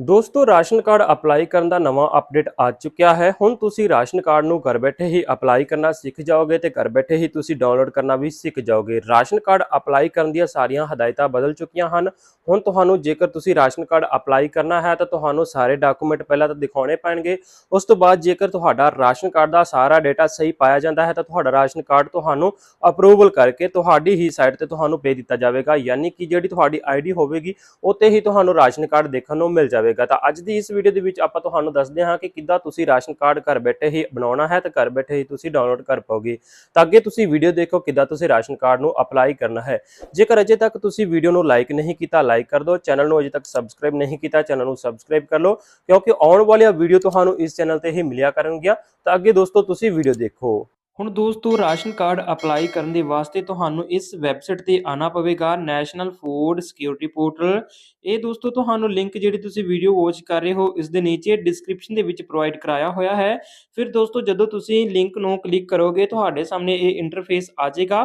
ਦੋਸਤੋ, ration card apply ਕਰਨ ਦਾ ਨਵਾਂ ਅਪਡੇਟ ਆ ਚੁੱਕਿਆ ਹੈ। ਹੁਣ ਤੁਸੀਂ ਰਾਸ਼ਨ ਕਾਰਡ ਨੂੰ ਘਰ ਬੈਠੇ ਹੀ ਅਪਲਾਈ ਕਰਨਾ ਸਿੱਖ ਜਾਓਗੇ ਤੇ ਘਰ ਬੈਠੇ ਹੀ ਤੁਸੀਂ ਡਾਊਨਲੋਡ ਕਰਨਾ ਵੀ ਸਿੱਖ ਜਾਓਗੇ। ਰਾਸ਼ਨ ਕਾਰਡ ਅਪਲਾਈ ਕਰਨ ਦੀਆਂ ਸਾਰੀਆਂ ਹਦਾਇਤਾਂ ਬਦਲ ਚੁੱਕੀਆਂ ਹਨ। ਹੁਣ ਤੁਹਾਨੂੰ ਜੇਕਰ ਤੁਸੀਂ ਰਾਸ਼ਨ ਕਾਰਡ ਅਪਲਾਈ ਕਰਨਾ ਹੈ ਤਾਂ ਤੁਹਾਨੂੰ ਸਾਰੇ ਡਾਕੂਮੈਂਟ ਪਹਿਲਾਂ ਤਾਂ ਦਿਖਾਉਣੇ ਪੈਣਗੇ। ਉਸ ਤੋਂ ਬਾਅਦ ਜੇਕਰ ਤੁਹਾਡਾ ਰਾਸ਼ਨ ਕਾਰਡ ਦਾ ਸਾਰਾ ਡਾਟਾ ਸਹੀ ਪਾਇਆ ਜਾਂਦਾ ਹੈ ਤਾਂ ਤੁਹਾਡਾ ਰਾਸ਼ਨ ਕਾਰਡ ਤੁਹਾਨੂੰ ਅਪਰੂਵਲ ਕਰਕੇ ਤੁਹਾਡੀ ਹੀ ਸਾਈਟ ਤੇ ਤੁਹਾਨੂੰ ਭੇਜ ਦਿੱਤਾ ਜਾਵੇਗਾ। ਯਾਨੀ ਕਿ ਜਿਹੜੀ ਤੁਹਾਡੀ ਆਈਡੀ ਹੋਵੇਗੀ ਉੱਤੇ ਹੀ ਤੁਹਾਨੂੰ ਰਾਸ਼ਨ ਕਾਰਡ ਦੇਖਣ ਨੂੰ ਮਿਲ ਜਾਵੇਗਾ। ਤਾਂ ਅੱਜ ਦੀ ਇਸ ਵੀਡੀਓ ਦੇ ਵਿੱਚ ਆਪਾਂ ਤੁਹਾਨੂੰ ਦੱਸਦੇ ਹਾਂ ਕਿ ਕਿੱਦਾਂ ਤੁਸੀਂ ਰਾਸ਼ਨ ਕਾਰਡ ਘਰ ਬੈਠੇ ਹੀ ਬਣਾਉਣਾ ਹੈ ਤੇ ਘਰ ਬੈਠੇ ਹੀ ਤੁਸੀਂ ਡਾਊਨਲੋਡ ਕਰ ਪਾਓਗੇ। ਤਾਂ ਅੱਗੇ ਤੁਸੀਂ ਵੀਡੀਓ ਦੇਖੋ ਕਿੱਦਾਂ ਤੁਸੀਂ ਰਾਸ਼ਨ ਕਾਰਡ ਨੂੰ ਅਪਲਾਈ ਕਰਨਾ ਹੈ। ਜੇਕਰ ਅਜੇ ਤੱਕ ਤੁਸੀਂ ਵੀਡੀਓ ਨੂੰ ਲਾਈਕ ਨਹੀਂ ਕੀਤਾ ਲਾਈਕ ਕਰ ਦਿਓ। ਚੈਨਲ ਨੂੰ ਅਜੇ ਤੱਕ ਸਬਸਕ੍ਰਾਈਬ ਨਹੀਂ ਕੀਤਾ ਚੈਨਲ ਨੂੰ ਸਬਸਕ੍ਰਾਈਬ ਕਰ ਲਓ। ਕਿਉਂਕਿ ਆਉਣ ਵਾਲੀਆਂ ਵੀਡੀਓ ਤੁਹਾਨੂੰ ਇਸ ਚੈਨਲ ਤੇ ਹੀ ਮਿਲਿਆ ਕਰਨਗੀਆਂ। ਤਾਂ ਅੱਗੇ ਦੋਸਤੋ, ਤੁਸੀਂ ਵੀਡੀਓ ਦੇਖੋ। ਹੁਣ ਦੋਸਤੋ, ਰਾਸ਼ਨ ਕਾਰਡ ਅਪਲਾਈ ਕਰਨ ਦੇ ਵਾਸਤੇ ਤੁਹਾਨੂੰ ਇਸ ਵੈਬਸਾਈਟ ਤੇ ਆਣਾ ਪਵੇਗਾ, ਨੈਸ਼ਨਲ ਫੂਡ ਸਿਕਿਉਰਿਟੀ ਪੋਰਟਲ। ਇਹ ਦੋਸਤੋ, ਤੁਹਾਨੂੰ ਲਿੰਕ ਜਿਹੜੀ ਤੁਸੀਂ ਵੀਡੀਓ ਵਾਚ ਕਰ ਰਹੇ ਹੋ, ਇਸ ਦੇ ਨੀਚੇ ਡਿਸਕ੍ਰਿਪਸ਼ਨ ਦੇ ਵਿੱਚ ਪ੍ਰੋਵਾਈਡ ਕਰਾਇਆ ਹੋਇਆ ਹੈ। ਫਿਰ ਦੋਸਤੋ, ਜਦੋਂ ਤੁਸੀਂ ਲਿੰਕ ਨੂੰ ਕਲਿੱਕ ਕਰੋਗੇ, ਤੁਹਾਡੇ ਸਾਹਮਣੇ ਇਹ ਇੰਟਰਫੇਸ ਆ ਜਾਏਗਾ।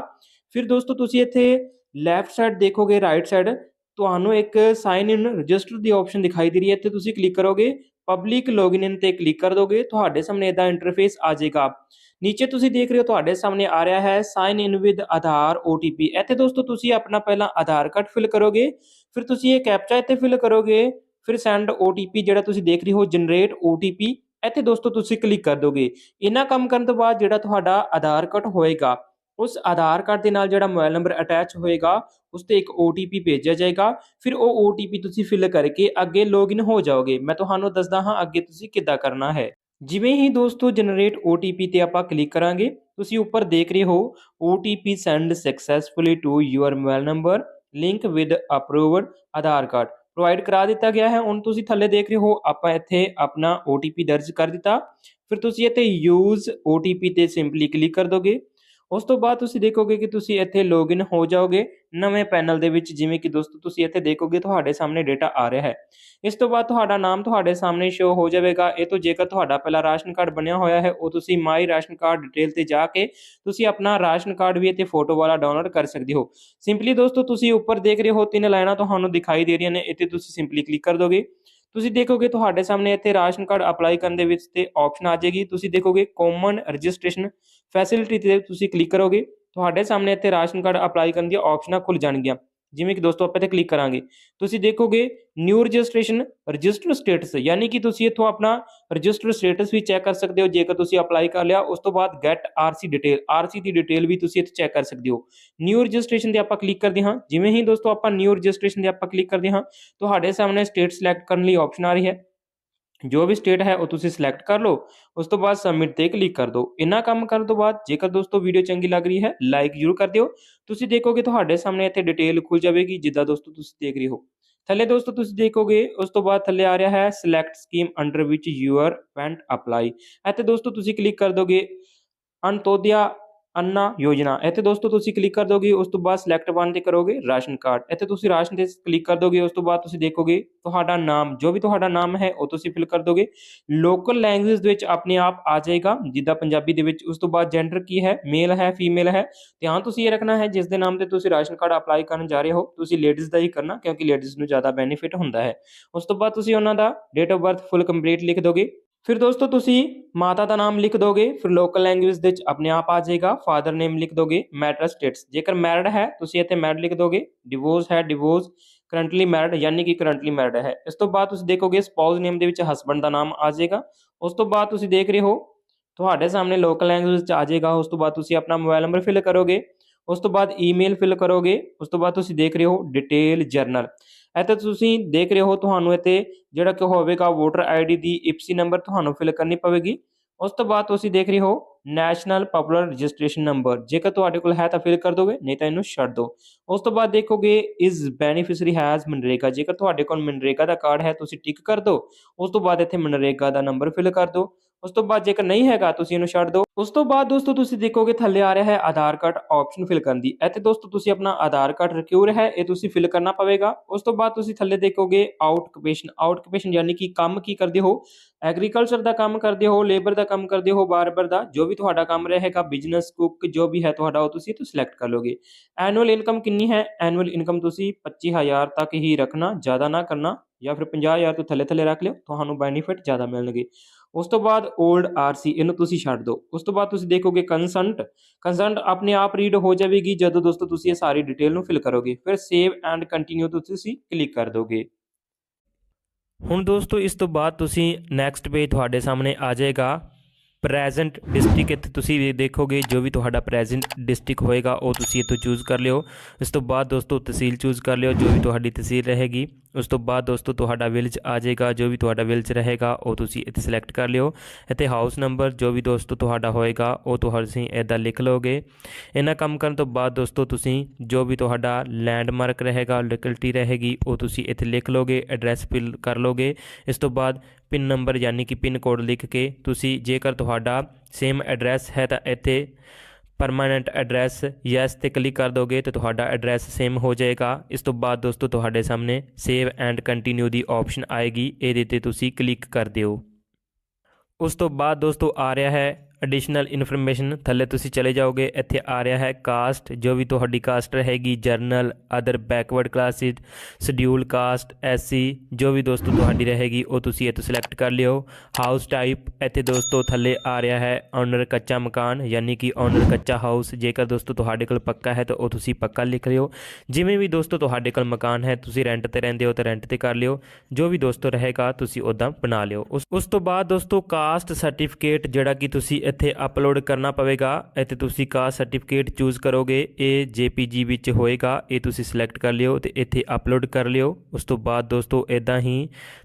ਫਿਰ ਦੋਸਤੋ, ਤੁਸੀਂ ਇੱਥੇ ਲੈਫਟ ਸਾਈਡ ਦੇਖੋਗੇ ਰਾਈਟ ਸਾਈਡ ਤੁਹਾਨੂੰ ਇੱਕ ਸਾਈਨ ਇਨ ਰਜਿਸਟਰ ਦੀ ਆਪਸ਼ਨ ਦਿਖਾਈ ਦੇ ਰਹੀ ਹੈ। ਇੱਥੇ ਤੁਸੀਂ ਕਲਿੱਕ ਕਰੋਗੇ ਪਬਲਿਕ ਲੌਗਇਨ ਤੇ ਕਲਿੱਕ ਕਰ ਦੋਗੇ, ਤੁਹਾਡੇ ਸਾਹਮਣੇ ਇਹਦਾ ਇੰਟਰਫੇਸ ਆ ਜਾਏਗਾ। ਨੀਚੇ ਤੁਸੀਂ ਦੇਖ ਰਹੇ ਹੋ ਤੁਹਾਡੇ ਸਾਹਮਣੇ ਆ ਰਿਹਾ ਹੈ sign in with Aadhaar OTP ਇੱਥੇ ਦੋਸਤੋ ਤੁਸੀਂ ਆਪਣਾ ਪਹਿਲਾਂ ਆਧਾਰ ਕਾਰਡ ਫਿਲ ਕਰੋਗੇ, ਫਿਰ ਤੁਸੀਂ ਇਹ ਕੈਪਚਾ ਇੱਥੇ ਫਿਲ ਕਰੋਗੇ, ਫਿਰ ਸੈਂਡ OTP ਜਿਹੜਾ ਤੁਸੀਂ ਦੇਖ ਰਹੇ ਹੋ ਜਨਰੇਟ OTP ਇੱਥੇ ਦੋਸਤੋ ਤੁਸੀਂ ਕਲਿੱਕ ਕਰ ਦੋਗੇ। ਇਹਨਾਂ ਕੰਮ ਕਰਨ ਤੋਂ ਬਾਅਦ ਜਿਹੜਾ ਤੁਹਾਡਾ ਆਧਾਰ ਕਾਰਡ ਹੋਏਗਾ। ਉਸ ਆਧਾਰ ਕਾਰਡ ਦੇ ਨਾਲ ਜਿਹੜਾ ਮੋਬਾਈਲ ਨੰਬਰ ਅਟੈਚ ਹੋਏਗਾ, ਉਸ ਤੇ ਇੱਕ OTP ਭੇਜਿਆ ਜਾਏਗਾ। ਫਿਰ ਉਹ OTP ਤੁਸੀਂ ਫਿਲ ਕਰਕੇ ਅੱਗੇ ਲੌਗਇਨ ਹੋ ਜਾਓਗੇ। ਮੈਂ ਤੁਹਾਨੂੰ ਦੱਸਦਾ ਹਾਂ ਅੱਗੇ ਤੁਸੀਂ ਕਿੱਦਾਂ ਕਰਨਾ ਹੈ। ਜਿਵੇਂ ਹੀ ਦੋਸਤੋ ਜਨਰੇਟ OTP ਤੇ ਆਪਾਂ ਕਲਿੱਕ ਕਰਾਂਗੇ, ਤੁਸੀਂ ਉੱਪਰ ਦੇਖ ਰਹੇ ਹੋ OTP send successfully to your mobile number link with approved Aadhaar card. Provide ਕਰਾ ਦਿੱਤਾ ਗਿਆ ਹੈ। ਹੁਣ ਤੁਸੀਂ ਥੱਲੇ ਦੇਖ ਰਹੇ ਹੋ, ਆਪਾਂ ਇੱਥੇ ਆਪਣਾ OTP ਦਰਜ ਕਰ ਦਿੱਤਾ। ਫਿਰ ਤੁਸੀਂ ਇੱਥੇ ਯੂਜ਼ OTP ਤੇ ਸਿੰਪਲੀ ਕਲਿੱਕ ਕਰ ਦੋਗੇ। ਉਸ ਤੋਂ ਬਾਅਦ ਤੁਸੀਂ ਦੇਖੋਗੇ ਕਿ ਤੁਸੀਂ ਇੱਥੇ ਲੌਗਇਨ ਹੋ ਜਾਓਗੇ ਨਵੇਂ ਪੈਨਲ ਦੇ ਵਿੱਚ, ਜਿਵੇਂ ਕਿ ਦੋਸਤੋ ਤੁਸੀਂ ਇੱਥੇ ਦੇਖੋਗੇ ਤੁਹਾਡੇ ਸਾਹਮਣੇ ਡਾਟਾ ਆ ਰਿਹਾ ਹੈ। ਇਸ ਤੋਂ ਬਾਅਦ ਤੁਹਾਡਾ ਨਾਮ ਤੁਹਾਡੇ ਸਾਹਮਣੇ ਸ਼ੋ ਹੋ ਜਾਵੇਗਾ। ਇਹ ਤੋਂ ਜੇਕਰ ਤੁਹਾਡਾ ਪਹਿਲਾ ਰਾਸ਼ਨ ਕਾਰਡ ਬਣਿਆ ਹੋਇਆ ਹੈ, ਉਹ ਤੁਸੀਂ ਮਾਈ ਰਾਸ਼ਨ ਕਾਰਡ ਡਿਟੇਲ ਤੇ ਜਾ ਕੇ ਤੁਸੀਂ ਆਪਣਾ ਰਾਸ਼ਨ ਕਾਰਡ ਵੀ ਇੱਥੇ ਫੋਟੋ ਵਾਲਾ ਡਾਊਨਲੋਡ ਕਰ ਸਕਦੇ ਹੋ। ਸਿੰਪਲੀ ਦੋਸਤੋ ਤੁਸੀਂ ਉੱਪਰ ਦੇਖ ਰਹੇ ਹੋ ਤਿੰਨ ਲਾਈਨਾਂ ਤੁਹਾਨੂੰ ਦਿਖਾਈ ਦੇ ਰਹੀਆਂ ਨੇ, ਇੱਥੇ ਤੁਸੀਂ ਸਿੰਪਲੀ ਕਲਿੱਕ ਕਰ ਦੋਗੇ। ਤੁਸੀਂ ਦੇਖੋਗੇ ਤੁਹਾਡੇ ਸਾਹਮਣੇ ਇੱਥੇ ਰਾਸ਼ਨ ਕਾਰਡ ਅਪਲਾਈ ਕਰਨ ਦੇ ਵਿੱਚ ਤੇ ਆਪਸ਼ਨ ਆ ਜਾਏਗੀ। ਤੁਸੀਂ ਦੇਖੋਗੇ ਕਾਮਨ ਰਜਿਸਟ੍ਰੇਸ਼ਨ ਫੈਸਿਲਿਟੀ ਤੇ ਤੁਸੀਂ ਕਲਿੱਕ ਕਰੋਗੇ, ਤੁਹਾਡੇ ਸਾਹਮਣੇ ਇੱਥੇ ਰਾਸ਼ਨ ਕਾਰਡ ਅਪਲਾਈ ਕਰਨ ਦੀਆਂ ਆਪਸ਼ਨਾਂ ਖੁੱਲ ਜਾਣਗੀਆਂ। ਜਿਵੇਂ ਕਿ ਦੋਸਤੋ ਆਪਾਂ ਇੱਥੇ ਕਲਿੱਕ ਕਰਾਂਗੇ। ਤੁਸੀਂ ਦੇਖੋਗੇ ਨਿਊ ਰਜਿਸਟ੍ਰੇਸ਼ਨ ਰਜਿਸਟਰਡ ਸਟੇਟਸ ਯਾਨੀ ਕਿ ਤੁਸੀਂ ਇੱਥੋਂ ਆਪਣਾ ਰਜਿਸਟਰਡ ਸਟੇਟਸ ਵੀ ਚੈੱਕ ਕਰ ਸਕਦੇ ਹੋ। ਜੇਕਰ ਤੁਸੀਂ ਅਪਲਾਈ ਕਰ ਲਿਆ, ਉਸ ਤੋਂ ਬਾਅਦ ਗੈਟ ਆਰਸੀ ਡਿਟੇਲ ਆਰਸੀ ਦੀ ਡਿਟੇਲ ਵੀ ਤੁਸੀਂ ਇੱਥੇ ਚੈੱਕ ਕਰ ਸਕਦੇ ਹੋ। ਨਿਊ ਰਜਿਸਟ੍ਰੇਸ਼ਨ ਤੇ ਆਪਾਂ ਕਲਿੱਕ ਕਰਦੇ ਹਾਂ। ਜਿਵੇਂ ਹੀ ਦੋਸਤੋ ਆਪਾਂ ਨਿਊ ਰਜਿਸਟ੍ਰੇਸ਼ਨ ਤੇ ਆਪਾਂ ਕਲਿੱਕ ਕਰਦੇ ਹਾਂ, ਤੁਹਾਡੇ ਸਾਹਮਣੇ ਸਟੇਟ ਸਿਲੈਕਟ ਕਰਨ ਲਈ ਆਪਸ਼ਨ ਆ ਰਹੀ ਹੈ। ਜੋ ਵੀ ਸਟੇਟ ਹੈ ਉਹ ਤੁਸੀਂ ਸਿਲੈਕਟ ਕਰ ਲਓ, ਉਸ ਤੋਂ ਬਾਅਦ ਸਬਮਿਟ ਤੇ ਕਲਿੱਕ ਕਰ ਦਿਓ। ਇੰਨਾ ਕੰਮ ਕਰਨ ਤੋਂ ਬਾਅਦ ਜੇਕਰ ਦੋਸਤੋ ਵੀਡੀਓ ਚੰਗੀ ਲੱਗ ਰਹੀ ਹੈ ਲਾਈਕ ਜ਼ਰੂਰ ਕਰ ਦਿਓ। ਤੁਸੀਂ ਦੇਖੋਗੇ ਤੁਹਾਡੇ ਸਾਹਮਣੇ ਇੱਥੇ ਡਿਟੇਲ ਖੁੱਲ ਜਾਵੇਗੀ, ਜਿੱਦਾਂ ਦੋਸਤੋ ਤੁਸੀਂ ਦੇਖ ਰਹੇ ਹੋ। ਥੱਲੇ ਦੋਸਤੋ ਤੁਸੀਂ ਦੇਖੋਗੇ, ਉਸ ਤੋਂ ਬਾਅਦ ਥੱਲੇ ਆ ਰਿਹਾ ਹੈ select scheme under which your pant apply ਇੱਥੇ ਦੋਸਤੋ ਤੁਸੀਂ ਕਲਿੱਕ ਕਰ ਦੋਗੇ ਅੰਤੋਦਿਆ ਅੰਨਾ ਯੋਜਨਾ। ਇੱਥੇ ਦੋਸਤੋ ਤੁਸੀਂ ਕਲਿੱਕ ਕਰ ਦੋਗੇ, ਉਸ ਤੋਂ ਬਾਅਦ ਸਿਲੈਕਟ ਵਨ ਤੇ ਕਰੋਗੇ ਰਾਸ਼ਨ ਕਾਰਡ ਇੱਥੇ ਤੁਸੀਂ ਰਾਸ਼ਨ ਤੇ ਕਲਿੱਕ ਕਰ ਦੋਗੇ, ਉਸ ਤੋਂ ਬਾਅਦ ਤੁਸੀਂ ਦੇਖੋਗੇ ਤੁਹਾਡਾ ਨਾਮ। ਜੋ ਵੀ ਤੁਹਾਡਾ ਨਾਮ ਹੈ, ਉਹ ਤੁਸੀਂ ਫਿਲ ਕਰ ਦੋਗੇ। ਲੋਕਲ ਲੈਂਗੁਏਜ ਦੇ ਵਿੱਚ ਆਪਣੇ ਆਪ ਆ ਜਾਏਗਾ, ਜਿੱਦਾਂ ਪੰਜਾਬੀ ਦੇ ਵਿੱਚ। ਉਸ ਤੋਂ ਬਾਅਦ ਜੈਂਡਰ ਕੀ ਹੈ? ਮੇਲ ਹੈ ਫੀਮੇਲ ਹੈ। ਧਿਆਨ ਤੁਸੀਂ ਇਹ ਰੱਖਣਾ ਹੈ, ਜਿਸ ਦੇ ਨਾਮ ਤੇ ਤੁਸੀਂ ਰਾਸ਼ਨ ਕਾਰਡ ਅਪਲਾਈ ਕਰਨ ਜਾ ਰਹੇ ਹੋ, ਤੁਸੀਂ ਲੇਡੀਜ਼ ਦਾ ਹੀ ਕਰਨਾ, ਕਿਉਂਕਿ ਲੇਡੀਜ਼ ਨੂੰ ਜ਼ਿਆਦਾ ਬੈਨੀਫਿਟ ਹੁੰਦਾ ਹੈ। ਉਸ ਤੋਂ ਬਾਅਦ ਤੁਸੀਂ ਉਹਨਾਂ ਦਾ date of birth full complete ਲਿਖ ਦੋਗੇ। ਫਿਰ ਦੋਸਤੋ ਤੁਸੀਂ ਮਾਤਾ ਦਾ ਨਾਮ ਲਿਖ ਦੋਗੇ, ਫਿਰ ਲੋਕਲ ਲੈਂਗੁਏਜ ਦੇ ਵਿੱਚ ਆਪਣੇ ਆਪ ਆ ਜਾਏਗਾ ਫਾਦਰ ਨੇਮ ਲਿਖ ਦੋਗੇ ਮੈਟਰ ਸਟੇਟਸ ਜੇਕਰ ਮੈਰਿਡ ਹੈ, ਤੁਸੀਂ ਇੱਥੇ ਮੈਰਿਡ ਲਿਖ ਦੋਗੇ ਡਿਵੋਰਸ ਹੈ ਡਿਵੋਰਸ ਕਰੰਟਲੀ ਮੈਰਿਡ ਯਾਨੀ ਕਿ ਕਰੰਟਲੀ ਮੈਰਿਡ ਹੈ। ਇਸ ਤੋਂ ਬਾਅਦ ਤੁਸੀਂ ਦੇਖੋਗੇ ਸਪਾਊਸ ਨੇਮ ਦੇ ਵਿੱਚ ਹਸਬੰਡ ਦਾ ਨਾਮ ਆ ਜਾਏਗਾ। ਉਸ ਤੋਂ ਬਾਅਦ ਤੁਸੀਂ ਦੇਖ ਰਹੇ ਹੋ, ਤੁਹਾਡੇ ਸਾਹਮਣੇ ਲੋਕਲ ਲੈਂਗੁਏਜ ਚ ਆ ਜਾਏਗਾ। ਉਸ ਤੋਂ ਬਾਅਦ ਤੁਸੀਂ ਆਪਣਾ ਮੋਬਾਈਲ ਨੰਬਰ ਫਿਲ ਕਰੋਗੇ। ਉਸ ਤੋਂ ਬਾਅਦ ਈਮੇਲ ਫਿਲ ਕਰੋਗੇ। ਉਸ ਤੋਂ ਬਾਅਦ ਤੁਸੀਂ ਦੇਖ ਰਹੇ ਹੋ ਡਿਟੇਲ ਜਰਨਲ ਇੱਥੇ ਤੁਸੀਂ ਦੇਖ ਰਹੇ ਹੋ ਤੁਹਾਨੂੰ ਇੱਥੇ ਜਿਹੜਾ ਕਿ ਹੋਵੇਗਾ ਵੋਟਰ ਆਈਡੀ ਦੀ ਇਪਸੀ ਨੰਬਰ ਤੁਹਾਨੂੰ ਫਿਲ ਕਰਨੀ ਪਵੇਗੀ। ਉਸ ਤੋਂ ਬਾਅਦ ਤੁਸੀਂ ਦੇਖ ਰਹੇ ਹੋ ਨੈਸ਼ਨਲ ਪਪੂਲਰ ਰਜਿਸਟ੍ਰੇਸ਼ਨ ਨੰਬਰ ਜੇਕਰ ਤੁਹਾਡੇ ਕੋਲ ਹੈ ਤਾਂ ਫਿਲ ਕਰ ਦੋਗੇ, ਨਹੀਂ ਤਾਂ ਇਹਨੂੰ ਛੱਡ ਦਿਓ ਉਸ ਤੋਂ ਬਾਅਦ ਦੇਖੋਗੇ, ਇਸ ਬੈਨੀਫੀਸ਼ਰੀ ਹੈਜ਼ ਮਨਰੇਗਾ। ਜੇਕਰ ਤੁਹਾਡੇ ਕੋਲ ਮਨਰੇਗਾ ਦਾ ਕਾਰਡ ਹੈ, ਤੁਸੀਂ ਟਿਕ ਕਰ ਦਿਓ ਉਸ ਤੋਂ ਬਾਅਦ ਇੱਥੇ ਮਨਰੇਗਾ ਦਾ ਨੰਬਰ ਫਿਲ ਕਰ ਦਿਓ ਉਸ ਤੋਂ ਬਾਅਦ ਜੇਕਰ ਨਹੀਂ ਹੈਗਾ, ਤੁਸੀਂ ਇਹਨੂੰ ਛੱਡ ਦਿਓ। ਉਸ ਤੋਂ ਬਾਅਦ ਦੋਸਤੋ, ਤੁਸੀਂ ਦੇਖੋਗੇ ਥੱਲੇ ਆ ਰਿਹਾ ਹੈ ਆਧਾਰ ਕਾਰਡ ਆਪਸ਼ਨ ਫਿਲ ਕਰਨ ਦੀ। ਇੱਥੇ ਦੋਸਤੋ, ਤੁਸੀਂ ਆਪਣਾ ਆਧਾਰ ਕਾਰਡ ਰਿਕਿਊਰ ਹੈ, ਇਹ ਤੁਸੀਂ ਫਿਲ ਕਰਨਾ ਪਵੇਗਾ। ਉਸ ਤੋਂ ਬਾਅਦ ਤੁਸੀਂ ਥੱਲੇ ਦੇਖੋਗੇ ਆਊਟਕੂਪੇਸ਼ਨ ਆਊਟਕੂਪੇਸ਼ਨ ਯਾਨੀ ਕਿ ਕੰਮ ਕੀ ਕਰਦੇ ਹੋ? ਐਗਰੀਕਲਚਰ ਦਾ ਕੰਮ ਕਰਦੇ ਹੋ ਲੇਬਰ ਦਾ ਕੰਮ ਕਰਦੇ ਹੋ ਬਾਰਬਰ ਦਾ, ਜੋ ਵੀ ਤੁਹਾਡਾ ਕੰਮ ਰਹੇਗਾ ਬਿਜ਼ਨਸ ਕੁੱਕ ਜੋ ਵੀ ਹੈ ਤੁਹਾਡਾ, ਉਹ ਤੁਸੀਂ ਇੱਥੇ ਸਿਲੈਕਟ ਕਰ ਲੋਗੇ ਐਨੂਅਲ ਇਨਕਮ ਕਿੰਨੀ ਹੈ? ਐਨੂਅਲ ਇਨਕਮ ਤੁਸੀਂ 25000 ਤੱਕ ਹੀ ਰੱਖਣਾ, ਜ਼ਿਆਦਾ ਨਾ ਕਰਨਾ, ਜਾਂ ਫਿਰ 50000 ਤੋਂ ਥੱਲੇ ਥੱਲੇ ਰੱਖ ਲਿਓ, ਤੁਹਾਨੂੰ ਬੈਨੀਫਿਟ ਜ਼ਿਆਦਾ ਮਿਲਣਗੇ। ਉਸ ਤੋਂ ਬਾਅਦ 올ਡ ਆਰਸੀ ਇਹਨੂੰ ਤੁਸੀਂ ਛੱਡ ਦਿਓ। ਉਸ ਤੋਂ ਬਾਅਦ ਤੁਸੀਂ ਦੇਖੋਗੇ ਕੰਸੈਂਟ ਕੰਸੈਂਟ ਆਪਣੇ ਆਪ ਰੀਡ ਹੋ ਜਾਵੇਗੀ ਜਦੋਂ ਦੋਸਤੋ ਤੁਸੀਂ ਇਹ ਸਾਰੀ ਡਿਟੇਲ ਨੂੰ ਫਿਲ ਕਰੋਗੇ। ਫਿਰ ਸੇਵ ਐਂਡ ਕੰਟੀਨਿਊ ਤੋਂ ਤੁਸੀਂ ਕਲਿੱਕ ਕਰ ਦੋਗੇ। ਹੁਣ ਦੋਸਤੋ ਇਸ ਤੋਂ ਬਾਅਦ ਤੁਸੀਂ ਨੈਕਸਟ ਪੇਜ ਤੁਹਾਡੇ ਸਾਹਮਣੇ ਆ ਜਾਏਗਾ। ਪ੍ਰੈਜ਼ੈਂਟ ਡਿਸਟ੍ਰਿਕਟ ਇੱਥੇ ਤੁਸੀਂ ਦੇਖੋਗੇ, ਜੋ ਵੀ ਤੁਹਾਡਾ ਪ੍ਰੈਜ਼ੈਂਟ ਡਿਸਟ੍ਰਿਕਟ ਹੋਏਗਾ, ਉਹ ਤੁਸੀਂ ਇੱਥੋਂ ਚੂਜ਼ ਕਰ ਲਿਓ। ਇਸ ਤੋਂ ਬਾਅਦ ਦੋਸਤੋ ਤਹਿਸੀਲ ਚੂਜ਼ ਕਰ ਲਿਓ, ਜੋ ਵੀ ਤੁਹਾਡੀ ਤਹਿਸੀਲ ਰਹੇਗੀ। ਉਸ ਤੋਂ ਬਾਅਦ ਦੋਸਤੋ, ਤੁਹਾਡਾ ਵਿਲੇਜ ਆ ਜਾਏਗਾ, ਜੋ ਵੀ ਤੁਹਾਡਾ ਵਿਲੇਜ ਰਹੇਗਾ, ਉਹ ਤੁਸੀਂ ਇੱਥੇ ਸਿਲੈਕਟ ਕਰ ਲਿਓ। ਇੱਥੇ ਹਾਊਸ ਨੰਬਰ ਜੋ ਵੀ ਦੋਸਤੋ ਤੁਹਾਡਾ ਹੋਏਗਾ, ਉਹ ਤੁਸੀਂ ਇੱਦਾਂ ਲਿਖ ਲਓਗੇ। ਇਹਨਾਂ ਕੰਮ ਕਰਨ ਤੋਂ ਬਾਅਦ ਦੋਸਤੋ, ਤੁਸੀਂ ਜੋ ਵੀ ਤੁਹਾਡਾ ਲੈਂਡਮਾਰਕ ਰਹੇਗਾ ਲੋਕੈਲਿਟੀ ਰਹੇਗੀ, ਉਹ ਤੁਸੀਂ ਇੱਥੇ ਲਿਖ ਲਓਗੇ ਐਡਰੈਸ ਫਿਲ ਕਰ ਲਓਗੇ। ਇਸ ਤੋਂ ਬਾਅਦ ਪਿਨ ਨੰਬਰ ਯਾਨੀ ਕਿ ਪਿਨ ਕੋਡ ਲਿਖ ਕੇ ਤੁਸੀਂ ਜੇਕਰ ਤੁਹਾਡਾ ਸੇਮ ਐਡਰੈਸ ਹੈ ਤਾਂ ਇੱਥੇ ਪਰਮਾਨੈਂਟ ਐਡਰੈਸ ਯੈਸ ਤੇ ਕਲਿੱਕ ਕਰ ਦੋਗੇ ਤੇ ਤੁਹਾਡਾ ਐਡਰੈਸ ਸੇਮ ਹੋ ਜਾਏਗਾ। ਇਸ ਤੋਂ ਬਾਅਦ ਦੋਸਤੋ ਤੁਹਾਡੇ ਸਾਹਮਣੇ ਸੇਵ ਐਂਡ ਕੰਟੀਨਿਊ ਦੀ ਆਪਸ਼ਨ ਆਏਗੀ। ਇਹਦੇ ਤੇ ਤੁਸੀਂ ਕਲਿੱਕ ਕਰ ਦਿਓ। ਉਸ ਤੋਂ ਬਾਅਦ ਦੋਸਤੋ ਆ ਰਿਹਾ ਹੈ ਐਡੀਸ਼ਨਲ ਇਨਫੋਰਮੇਸ਼ਨ ਥੱਲੇ ਤੁਸੀਂ ਚਲੇ ਜਾਓਗੇ, ਇੱਥੇ ਆ ਰਿਹਾ ਹੈ ਕਾਸਟ ਜੋ ਵੀ ਤੁਹਾਡੀ ਕਾਸਟ ਰਹੇਗੀ general other backward classes schedule caste SC ਜੋ ਵੀ ਦੋਸਤੋ ਤੁਹਾਡੀ ਰਹੇਗੀ, ਉਹ ਤੁਸੀਂ ਇੱਥੇ ਸਿਲੈਕਟ ਕਰ ਲਿਓ। ਹਾਊਸ ਟਾਈਪ ਇੱਥੇ ਦੋਸਤੋ ਥੱਲੇ ਆ ਰਿਹਾ ਹੈ ਓਨਰ ਕੱਚਾ ਮਕਾਨ, ਯਾਨੀ ਕਿ ਓਨਰ ਕੱਚਾ ਹਾਊਸ ਜੇਕਰ ਦੋਸਤੋ ਤੁਹਾਡੇ ਕੋਲ ਪੱਕਾ ਹੈ ਤਾਂ ਉਹ ਤੁਸੀਂ ਪੱਕਾ ਲਿਖ ਲਿਓ। ਜਿਵੇਂ ਵੀ ਦੋਸਤੋ ਤੁਹਾਡੇ ਕੋਲ ਮਕਾਨ ਹੈ, ਤੁਸੀਂ ਰੈਂਟ ਤੇ ਰਹਿੰਦੇ ਹੋ ਤਾਂ ਰੈਂਟ ਤੇ ਕਰ ਲਿਓ। ਜੋ ਵੀ ਦੋਸਤੋ ਰਹੇਗਾ, ਤੁਸੀਂ ਉਦਾਂ ਬਣਾ ਲਿਓ। ਉਸ ਤੋਂ ਬਾਅਦ ਦੋਸਤੋ ਕਾਸਟ ਸਰਟੀਫਿਕੇਟ ਜਿਹੜਾ ਕਿ ਤੁਸੀਂ ਇੱਥੇ ਅਪਲੋਡ ਕਰਨਾ ਪਵੇਗਾ। ਇੱਥੇ ਤੁਸੀਂ ਕਾਸਟ ਸਰਟੀਫਿਕੇਟ ਚੂਜ਼ ਕਰੋਗੇ। ਇਹ JPG ਵਿੱਚ ਹੋਏਗਾ। ਇਹ ਤੁਸੀਂ ਸਿਲੈਕਟ ਕਰ ਲਿਓ ਤੇ ਇੱਥੇ ਅਪਲੋਡ ਕਰ ਲਿਓ। ਉਸ ਤੋਂ ਬਾਅਦ ਦੋਸਤੋ ਇਦਾਂ ਹੀ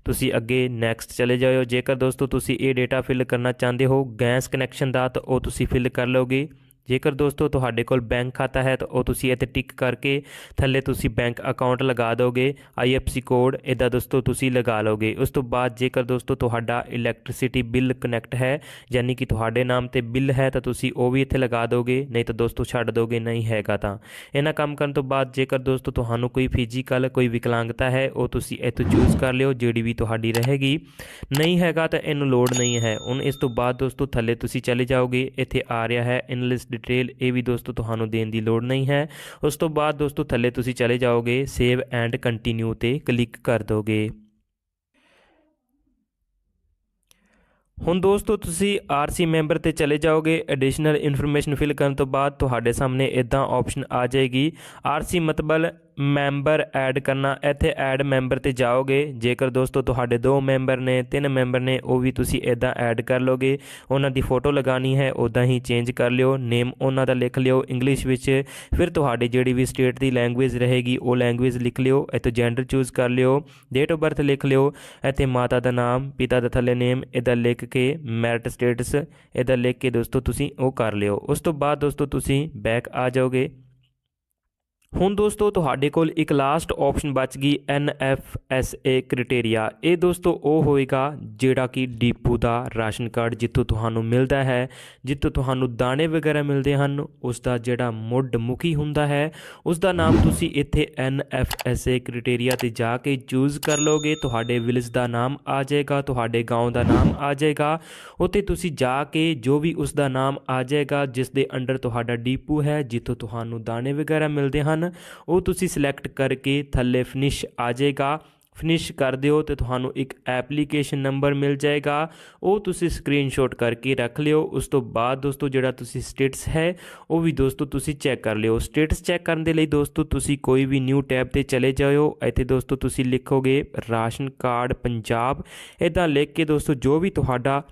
ਤੁਸੀਂ ਅੱਗੇ ਨੈਕਸਟ ਚਲੇ ਜਾਓ ਜੇਕਰ ਦੋਸਤੋ, ਤੁਸੀਂ ਇਹ ਡੇਟਾ ਫਿਲ ਕਰਨਾ ਚਾਹੁੰਦੇ ਹੋ ਗੈਸ ਕਨੈਕਸ਼ਨ ਦਾ, ਤਾਂ ਉਹ ਤੁਸੀਂ ਫਿਲ ਕਰ ਲਓਗੇ। ਜੇਕਰ ਦੋਸਤੋ ਤੁਹਾਡੇ ਕੋਲ ਬੈਂਕ ਖਾਤਾ ਹੈ ਤਾਂ ਉਹ ਤੁਸੀਂ ਇੱਥੇ ਟਿਕ ਕਰਕੇ ਥੱਲੇ ਤੁਸੀਂ ਬੈਂਕ ਅਕਾਊਂਟ ਲਗਾ ਦੋਗੇ ਆਈਐਫਸੀ ਕੋਡ ਇਹਦਾ ਦੋਸਤੋ ਤੁਸੀਂ ਲਗਾ ਲਓਗੇ। ਉਸ ਤੋਂ ਬਾਅਦ ਜੇਕਰ ਦੋਸਤੋ ਤੁਹਾਡਾ ਇਲੈਕਟ੍ਰਿਸਿਟੀ ਬਿੱਲ ਕਨੈਕਟ ਹੈ, ਯਾਨੀ ਕਿ ਤੁਹਾਡੇ ਨਾਮ ਤੇ ਬਿੱਲ ਹੈ ਤਾਂ ਤੁਸੀਂ ਉਹ ਵੀ ਇੱਥੇ ਲਗਾ ਦੋਗੇ, ਨਹੀਂ ਤਾਂ ਦੋਸਤੋ ਛੱਡ ਦੋਗੇ, ਨਹੀਂ ਹੈਗਾ ਤਾਂ। ਇਹਨਾਂ ਕੰਮ ਕਰਨ ਤੋਂ ਬਾਅਦ ਜੇਕਰ ਦੋਸਤੋ ਤੁਹਾਨੂੰ ਕੋਈ ਫਿਜ਼ੀਕਲ ਕੋਈ ਵਿਕਲਾਂਗਤਾ ਹੈ, ਉਹ ਤੁਸੀਂ ਇੱਥੋਂ ਚੂਜ਼ ਕਰ ਲਿਓ, ਜਿਹੜੀ ਵੀ ਤੁਹਾਡੀ ਰਹੇਗੀ। ਨਹੀਂ ਹੈਗਾ ਤਾਂ ਇਹਨੂੰ ਲੋੜ ਨਹੀਂ ਹੈ। ਹੁਣ ਇਸ ਤੋਂ ਬਾਅਦ ਦੋਸਤੋ ਥੱਲੇ ਤੁਸੀਂ ਚਲੇ ਜਾਓਗੇ, ਇੱਥੇ ਆ ਰਿਹਾ ਹੈ ਇਨਲਿਸਟ ਡਿਟੇਲ ਇਹ ਵੀ ਦੋਸਤੋ ਤੁਹਾਨੂੰ ਦੇਣ ਦੀ ਲੋੜ ਨਹੀਂ ਹੈ। ਉਸ ਤੋਂ ਬਾਅਦ ਦੋਸਤੋ ਥੱਲੇ ਤੁਸੀਂ ਚਲੇ ਜਾਓਗੇ ਸੇਵ ਐਂਡ ਕੰਟੀਨਿਊ ਤੇ ਕਲਿੱਕ ਕਰ ਦੋਗੇ। ਹੁਣ ਦੋਸਤੋ ਤੁਸੀਂ ਆਰਸੀ ਮੈਂਬਰ ਤੇ ਚਲੇ ਜਾਓਗੇ ਐਡੀਸ਼ਨਲ ਇਨਫੋਰਮੇਸ਼ਨ ਫਿਲ ਕਰਨ ਤੋਂ ਬਾਅਦ ਤੁਹਾਡੇ ਸਾਹਮਣੇ ਇਦਾਂ ਆਪਸ਼ਨ ਆ ਜਾਏਗੀ। ਆਰਸੀ ਮਤਲਬ ਮੈਂਬਰ ਐਡ ਕਰਨਾ, ਇੱਥੇ ਐਡ ਮੈਂਬਰ ਤੇ ਜਾਓਗੇ। ਜੇਕਰ ਦੋਸਤੋ ਤੁਹਾਡੇ ਦੋ ਮੈਂਬਰ ਨੇ, ਤਿੰਨ ਮੈਂਬਰ ਨੇ, ਉਹ ਵੀ ਤੁਸੀਂ ਇਦਾਂ ਐਡ ਕਰ ਲੋਗੇ। ਉਹਨਾਂ ਦੀ ਫੋਟੋ ਲਗਾਣੀ ਹੈ ਉਦਾਂ ਹੀ ਚੇਂਜ ਕਰ ਲਿਓ। ਨੇਮ ਉਹਨਾਂ ਦਾ ਲਿਖ ਲਿਓ ਇੰਗਲਿਸ਼ ਵਿੱਚ। ਫਿਰ ਤੁਹਾਡੀ ਜਿਹੜੀ ਵੀ ਸਟੇਟ ਦੀ ਲੈਂਗੁਏਜ ਰਹੇਗੀ, ਉਹ ਲੈਂਗੁਏਜ ਲਿਖ ਲਿਓ। ਇੱਥੇ ਜੈਂਡਰ ਚੂਜ਼ ਕਰ ਲਿਓ। ਡੇਟ ਆਫ ਬਰਥ ਲਿਖ ਲਿਓ। ਇੱਥੇ ਮਾਤਾ ਦਾ ਨਾਮ, ਪਿਤਾ ਦਾ ਥੱਲੇ ਨੇਮ ਇਹਦਾ ਲਿਖ ਕੇ ਮੈਰਿਟ ਸਟੇਟਸ ਇਹਦਾ ਲਿਖ ਕੇ ਦੋਸਤੋ ਤੁਸੀਂ ਉਹ ਕਰ ਲਿਓ। ਉਸ ਤੋਂ ਬਾਅਦ ਦੋਸਤੋ ਤੁਸੀਂ ਬੈਕ ਆ ਜਾਓਗੇ। ਹੁਣ ਦੋਸਤੋ ਤੁਹਾਡੇ ਕੋਲ ਇੱਕ ਲਾਸਟ ਆਪਸ਼ਨ ਬਚ ਗਈ NFSA ਕ੍ਰਾਈਟੇਰੀਆ ਇਹ ਦੋਸਤੋ ਉਹ ਹੋਏਗਾ ਜਿਹੜਾ ਕਿ ਡੀਪੂ ਦਾ ਰਾਸ਼ਨ ਕਾਰਡ ਜਿੱਥੋਂ ਤੁਹਾਨੂੰ ਮਿਲਦਾ ਹੈ ਜਿੱਥੋਂ ਤੁਹਾਨੂੰ ਦਾਣੇ ਵਗੈਰਾ ਮਿਲਦੇ ਹਨ ਉਸ ਦਾ ਜਿਹੜਾ ਮੁੱਢ ਮੁਖੀ ਹੁੰਦਾ ਹੈ ਉਸ ਦਾ ਨਾਮ ਤੁਸੀਂ ਇੱਥੇ NFSA ਕ੍ਰਾਈਟੇਰੀਆ ਤੇ ਜਾ ਕੇ ਚੂਜ਼ ਕਰ ਲੋਗੇ ਤੁਹਾਡੇ ਵਿਲੇਜ ਦਾ ਨਾਮ ਆ ਜਾਏਗਾ ਤੁਹਾਡੇ گاؤں ਦਾ ਨਾਮ ਆ ਜਾਏਗਾ ਉੱਥੇ ਤੁਸੀਂ ਜਾ ਕੇ ਜੋ ਵੀ ਉਸ ਦਾ ਨਾਮ ਆ ਜਾਏਗਾ ਜਿਸ ਦੇ ਅੰਡਰ ਤੁਹਾਡਾ ਡੀਪੂ ਹੈ ਜਿੱਥੋਂ ਤੁਹਾਨੂੰ ਦਾਣੇ ਵਗੈਰਾ ਮਿਲਦੇ ਹਨ ਉਹ ਤੁਸੀਂ ਸਿਲੈਕਟ ਕਰਕੇ ਥੱਲੇ ਫਿਨਿਸ਼ ਆ ਜਾਏਗਾ। ਫਿਨਿਸ਼ ਕਰ ਦਿਓ ਤੇ ਤੁਹਾਨੂੰ ਇੱਕ ਐਪਲੀਕੇਸ਼ਨ ਨੰਬਰ ਮਿਲ ਜਾਏਗਾ। ਉਹ ਤੁਸੀਂ ਸਕਰੀਨਸ਼ਾਟ ਕਰਕੇ ਰੱਖ ਲਿਓ। ਉਸ ਤੋਂ ਬਾਅਦ ਦੋਸਤੋ, ਜਿਹੜਾ ਤੁਸੀਂ ਸਟੇਟਸ ਹੈ, ਉਹ ਵੀ ਦੋਸਤੋ ਤੁਸੀਂ ਚੈੱਕ ਕਰ ਲਿਓ। ਸਟੇਟਸ ਚੈੱਕ ਕਰਨ ਦੇ ਲਈ ਦੋਸਤੋ, ਤੁਸੀਂ ਕੋਈ ਵੀ ਨਿਊ ਟੈਬ ਤੇ ਚਲੇ ਜਾਓ ਇੱਥੇ ਦੋਸਤੋ ਤੁਸੀਂ ਲਿਖੋਗੇ ਰਾਸ਼ਨ ਕਾਰਡ ਪੰਜਾਬ। ਇਦਾਂ ਲਿਖ ਕੇ ਦੋਸਤੋ, ਜੋ ਵੀ ਤੁਹਾਡਾ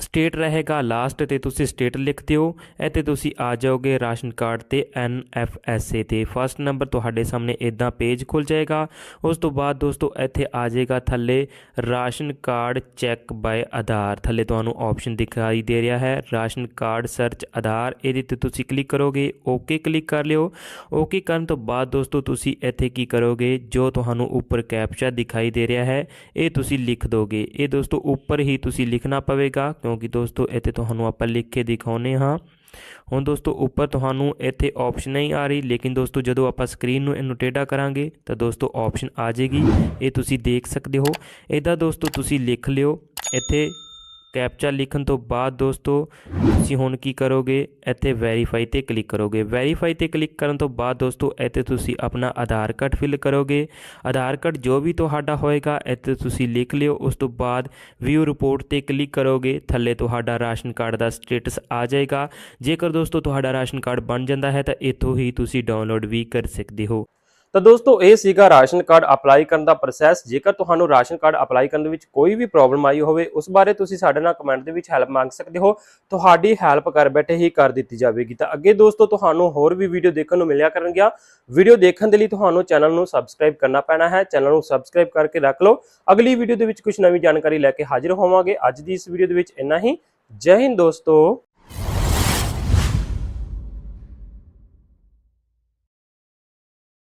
ਸਟੇਟ ਰਹੇਗਾ ਲਾਸਟ ਤੇ ਤੁਸੀਂ ਸਟੇਟ ਲਿਖ ਦਿਓ। ਇੱਥੇ ਤੁਸੀਂ ਆ ਜਾਓਗੇ ਰਾਸ਼ਨ ਕਾਰਡ ਤੇ NFSA ਤੇ। ਫਸਟ ਨੰਬਰ ਤੁਹਾਡੇ ਸਾਹਮਣੇ ਇਦਾਂ ਪੇਜ ਖੁੱਲ ਜਾਏਗਾ। ਉਸ ਤੋਂ ਬਾਅਦ ਦੋਸਤੋ ਇੱਥੇ ਆ ਜਾਏਗਾ ਥੱਲੇ ration card check by Aadhaar. ਥੱਲੇ ਤੁਹਾਨੂੰ ਆਪਸ਼ਨ ਦਿਖਾਈ ਦੇ ਰਿਹਾ ਹੈ। Ration card search Aadhaar. ਇਹਦੇ ਤੇ ਤੁਸੀਂ ਕਲਿੱਕ ਕਰੋਗੇ। ਓਕੇ ਕਲਿੱਕ ਕਰ ਲਿਓ। ਓਕੇ ਕਰਨ ਤੋਂ ਬਾਅਦ ਦੋਸਤੋ ਤੁਸੀਂ ਇੱਥੇ ਕੀ ਕਰੋਗੇ? ਜੋ ਤੁਹਾਨੂੰ ਉੱਪਰ ਕੈਪਚਾ ਦਿਖਾਈ ਦੇ ਰਿਹਾ ਹੈ, ਇਹ ਤੁਸੀਂ ਲਿਖ ਦੋਗੇ। ਇਹ ਦੋਸਤੋ ਉੱਪਰ ਹੀ ਤੁਸੀਂ ਲਿਖਣਾ ਪਵੇਗਾ। ਕਿਉਂਕਿ ਦੋਸਤੋ, ਇੱਥੇ ਤੁਹਾਨੂੰ ਆਪਾਂ ਲਿਖ ਕੇ ਦਿਖਾਉਨੇ ਹਾਂ। ਹੁਣ ਦੋਸਤੋ, ਉੱਪਰ ਤੁਹਾਨੂੰ ਇੱਥੇ ਆਪਸ਼ਨ ਨਹੀਂ ਆ ਰਹੀ, ਲੇਕਿਨ ਦੋਸਤੋ, ਜਦੋਂ ਆਪਾਂ ਸਕਰੀਨ ਨੂੰ ਇਹਨੂੰ ਟੇਢਾ ਕਰਾਂਗੇ, ਤਾਂ ਦੋਸਤੋ ਆਪਸ਼ਨ ਆ ਜਾਏਗੀ। ਇਹ ਤੁਸੀਂ ਦੇਖ ਸਕਦੇ ਹੋ। ਇਹਦਾ ਦੋਸਤੋ, ਤੁਸੀਂ ਲਿਖ ਲਿਓ। ਇੱਥੇ ਕੈਪਚਾ ਲਿਖਣ ਤੋਂ ਬਾਅਦ ਦੋਸਤੋ, ਤੁਸੀਂ ਹੁਣ ਕੀ ਕਰੋਗੇ? ਇੱਥੇ ਵੈਰੀਫਾਈ ਤੇ ਕਲਿੱਕ ਕਰੋਗੇ। ਵੈਰੀਫਾਈ ਤੇ ਕਲਿੱਕ ਕਰਨ ਤੋਂ ਬਾਅਦ ਦੋਸਤੋ, ਇੱਥੇ ਤੁਸੀਂ ਆਪਣਾ ਆਧਾਰ ਕਾਰਡ ਫਿਲ ਕਰੋਗੇ। ਆਧਾਰ ਕਾਰਡ ਜੋ ਵੀ ਤੁਹਾਡਾ ਹੋਏਗਾ, ਇੱਥੇ ਤੁਸੀਂ ਲਿਖ ਲਿਓ। ਉਸ ਤੋਂ ਬਾਅਦ ਵਿਊ ਰਿਪੋਰਟ ਤੇ ਕਲਿੱਕ ਕਰੋਗੇ। ਥੱਲੇ ਤੁਹਾਡਾ ਰਾਸ਼ਨ ਕਾਰਡ ਦਾ ਸਟੇਟਸ ਆ ਜਾਏਗਾ। ਜੇਕਰ ਦੋਸਤੋ, ਤੁਹਾਡਾ ਰਾਸ਼ਨ ਕਾਰਡ ਬਣ ਜਾਂਦਾ ਹੈ, ਤਾਂ ਇੱਥੋਂ ਹੀ ਤੁਸੀਂ ਡਾਊਨਲੋਡ ਵੀ ਕਰ ਸਕਦੇ ਹੋ। ਤਾਂ ਦੋਸਤੋ, ਇਹ ਸੀਗਾ ਰਾਸ਼ਨ ਕਾਰਡ ਅਪਲਾਈ ਕਰਨ ਦਾ ਪ੍ਰੋਸੈਸ। ਜੇਕਰ ਤੁਹਾਨੂੰ ਰਾਸ਼ਨ ਕਾਰਡ ਅਪਲਾਈ ਕਰਨ ਦੇ ਵਿੱਚ ਕੋਈ ਵੀ ਪ੍ਰੋਬਲਮ ਆਈ ਹੋਵੇ, ਉਸ ਬਾਰੇ ਤੁਸੀਂ ਸਾਡੇ ਨਾਲ ਕਮੈਂਟ ਦੇ ਵਿੱਚ ਹੈਲਪ ਮੰਗ ਸਕਦੇ ਹੋ। ਤੁਹਾਡੀ ਹੈਲਪ ਕਰ ਬੈਠੇ ਹੀ ਕਰ ਦਿੱਤੀ ਜਾਵੇਗੀ। ਤਾਂ ਅੱਗੇ ਦੋਸਤੋ, ਤੁਹਾਨੂੰ ਹੋਰ ਵੀ ਵੀਡੀਓ ਦੇਖਣ ਨੂੰ ਮਿਲਿਆ ਕਰਨਗੀਆਂ। ਵੀਡੀਓ ਦੇਖਣ ਦੇ ਲਈ ਤੁਹਾਨੂੰ ਚੈਨਲ ਨੂੰ ਸਬਸਕ੍ਰਾਈਬ ਕਰਨਾ ਪੈਣਾ ਹੈ। ਚੈਨਲ ਨੂੰ ਸਬਸਕ੍ਰਾਈਬ ਕਰਕੇ ਰੱਖ ਲਓ। ਅਗਲੀ ਵੀਡੀਓ ਦੇ ਵਿੱਚ ਕੁਝ ਨਵੀਂ ਜਾਣਕਾਰੀ ਲੈ ਕੇ ਹਾਜ਼ਰ ਹੋਵਾਂਗੇ। ਅੱਜ ਦੀ ਇਸ ਵੀਡੀਓ ਦੇ ਵਿੱਚ ਇੰਨਾ ਹੀ। ਜੈ ਹਿੰਦ ਦੋਸਤੋ।